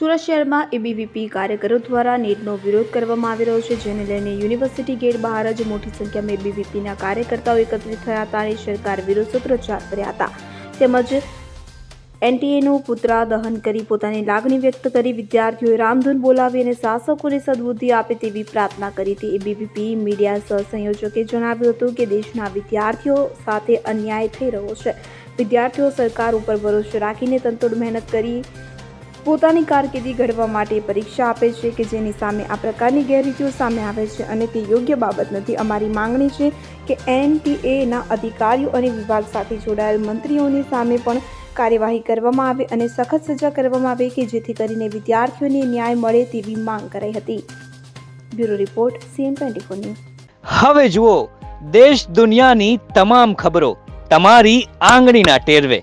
સુરત શહેરમાં એબીવીપી કાર્યકરો દ્વારા નેટનો વિરોધ કરવામાં આવી રહ્યો છે, જેને લઈને યુનિવર્સિટી ગેટ બહાર જ મોટી સંખ્યામાં એબીવીપીના કાર્યકર્તાઓ એકત્રિત થયા હતા અને સરકાર વિરોધ સૂત્રોચ્ચાર કર્યા હતા. તેમજ એનટીએનું પુતળા દહન કરી પોતાની લાગણી વ્યક્ત કરી વિદ્યાર્થીઓએ રામધૂન બોલાવી અને શાસકોને સદબુદ્ધિ આપે તેવી પ્રાર્થના કરી હતી. એબીવીપી મીડિયા સહસંયોજકે જણાવ્યું હતું કે દેશના વિદ્યાર્થીઓ સાથે અન્યાય થઈ રહ્યો છે. વિદ્યાર્થીઓ સરકાર ઉપર ભરોસો રાખીને તંતોડ મહેનત કરી પોતાની કારકિર્દી ઘડવા માટે પરીક્ષા આપે છે કે જેની સામે આ પ્રકારની ગેરરીતિઓ સામે આવે છે અને તે યોગ્ય બાબત નથી. અમારી માંગણી છે કે એનટીએના અધિકારીઓ અને વિભાગ સાથે જોડાયેલ મંત્રીઓની સામે પણ કાર્યવાહી કરવામાં આવે અને સખત સજા કરવામાં આવે કે જેથી કરીને વિદ્યાર્થીઓને ન્યાય મળે તેવી માંગ કરાઈ હતી. Bureau report, CN twenty news. હવે જુઓ, દેશ દુનિયાની તમામ ખબરો તમારી આંગળીના ટેરવે.